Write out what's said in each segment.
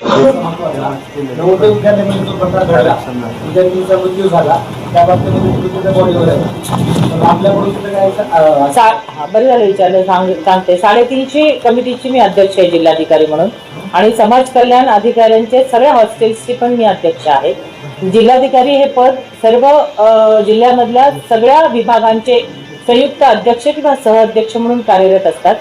नवोदय विद्यालयामध्ये जो प्रकार घडला विद्यार्थीचा मृत्यू झाला त्या बाबतीमध्ये बॉडीवर आहे आपल्याकडून काय बरं झालं विचारलं सांग सांगते. साडेतीनशे कमिटीची मी अध्यक्ष आहे जिल्हाधिकारी म्हणून. आणि समाज कल्याण अधिकाऱ्यांचे सगळ्या हॉस्टेल्सची पण मी अध्यक्ष आहे. जिल्हाधिकारी हे पद सर्व जिल्ह्यामधल्या सगळ्या विभागांचे संयुक्त अध्यक्ष किंवा सहअध्यक्ष म्हणून कार्यरत असतात.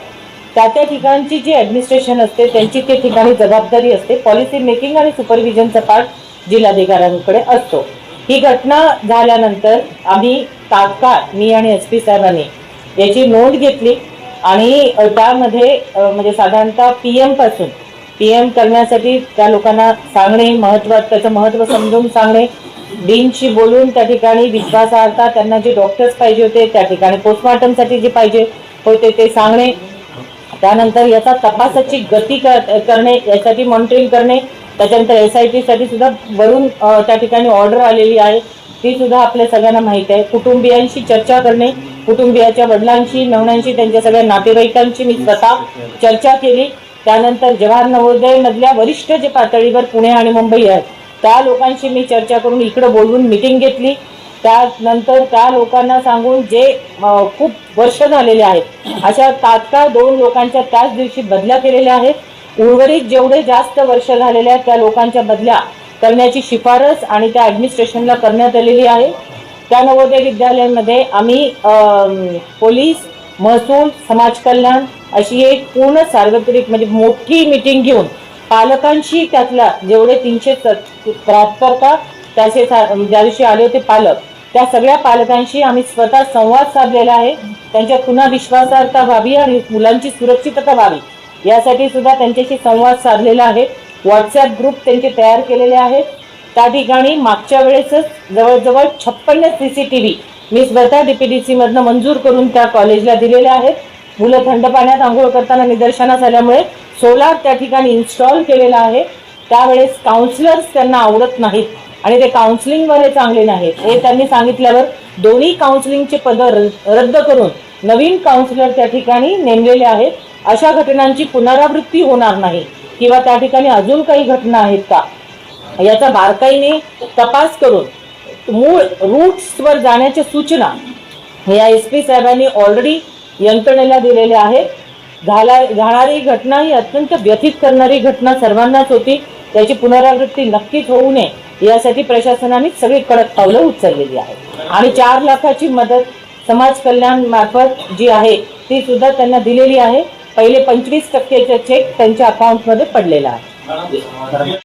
त्या त्या ठिकाणची जी ॲडमिनिस्ट्रेशन असते त्यांची ते ठिकाणी जबाबदारी असते. पॉलिसी मेकिंग आणि सुपरविजनचा पार्ट जिल्हाधिकाऱ्यांकडे असतो. ही घटना झाल्यानंतर आम्ही तात्काळ मी आणि एस पी साहेबांनी याची नोंद घेतली आणि त्यामध्ये म्हणजे साधारणतः पी एमपासून पी एम करण्यासाठी त्या लोकांना सांगणे महत्त्व त्याचं महत्त्व समजून सांगणे डीनशी बोलून त्या ठिकाणी विश्वासार्हता त्यांना जे डॉक्टर्स पाहिजे होते त्या ठिकाणी पोस्टमॉर्टमसाठी जे पाहिजे होते ते सांगणे त्यानंतर याचा तपासाची गती कर- करणे यासाठी मॉनिटरिंग करणे त्याच्यानंतर एस आय टीसाठी सुद्धा वरून त्या ठिकाणी ऑर्डर आलेली आहे. ती सुद्धा आपल्या सगळ्यांना माहिती आहे. कुटुंबियांशी चर्चा करणे कुटुंबियाच्या वडिलांशी नवण्यांशी त्यांच्या सगळ्या नातेवाईकांशी मी स्वतः चर्चा केली. त्यानंतर जवाहर नवोदय मधल्या वरिष्ठ जे पातळीवर पुणे आणि मुंबई आहेत त्या लोकांशी मी चर्चा करून इकडं बोलवून मिटिंग घेतली. त्यानंतर त्या लोकांना सांगून जे खूप वर्ष झालेले आहेत अशा तात्काळ दोन लोकांच्या त्याच दिवशी बदल्या केलेल्या आहेत. उर्वरित जेवढे जास्त वर्ष झालेले आहेत त्या लोकांच्या बदल्या करण्याची शिफारस आणि त्या ॲडमिनिस्ट्रेशनला करण्यात आलेली आहे. त्या नवोदय विद्यालयांमध्ये आम्ही पोलीस महसूल समाज कल्याण अशी एक पूर्ण सार्वत्रिक म्हणजे मोठी मिटिंग घेऊन पालकांशी त्यातल्या जेवढे तीनशे त्र्याहत्तर का त्याचे सा- ज्या दिवशी आले होते पालक त्या सगळ्या पालकांशी आम्ही स्वतः संवाद साधलेला आहे. त्यांच्या पुन्हा विश्वासार्हता व्हावी आणि मुलांची सुरक्षितता व्हावी यासाठी सुद्धा त्यांच्याशी संवाद साधलेला आहे. व्हॉट्सॲप ग्रुप त्यांचे तयार केलेले आहेत त्या ठिकाणी मागच्या वेळेसच जवळजवळ छप्पन्न सी सी टी व्ही मी स्वतः डीपीडीसी मधनं मंजूर करून त्या कॉलेजला दिलेल्या आहेत. मुलं थंड पाण्यात आंघोळ करताना निदर्शनास आल्यामुळे सोलार त्या ठिकाणी इन्स्टॉल केलेला आहे. त्यावेळेस काउन्सिलर्स त्यांना आवडत नाहीत. आणि ते काउन्सिलिंगवाले चांगले नाहीत. हे त्यांनी सांगितल्यावर दोन्ही काउन्सिलिंगचे पद रद्द करून नवीन काउन्सिलर त्या ठिकाणी नेमलेले आहेत. अशा घटनांची पुनरावृत्ती होणार नाही किंवा त्या ठिकाणी अजून काही घटना आहेत का? याचा बारकाईने तपास करून मूळ रूट्सवर जाण्याच्या सूचना या एस पी साहेबांनी ऑलरेडी यंत्रणेला दिलेल्या आहेत. झाला जाणारी घटना ही अत्यंत व्यथित करणारी घटना सर्वांनाच होती. त्याची पुनरावृत्ती नक्कीच होऊ नये. यासाठी प्रशासनाने सगळी कडक पावलं उचललेली आहेत. आणि चार लाखाची मदत समाज कल्याण मार्फत जी आहे ती सुद्धा त्यांना दिलेली आहे. पहिले पंचवीस टक्केचा चेक त्यांच्या अकाउंटमध्ये पडलेला आहे.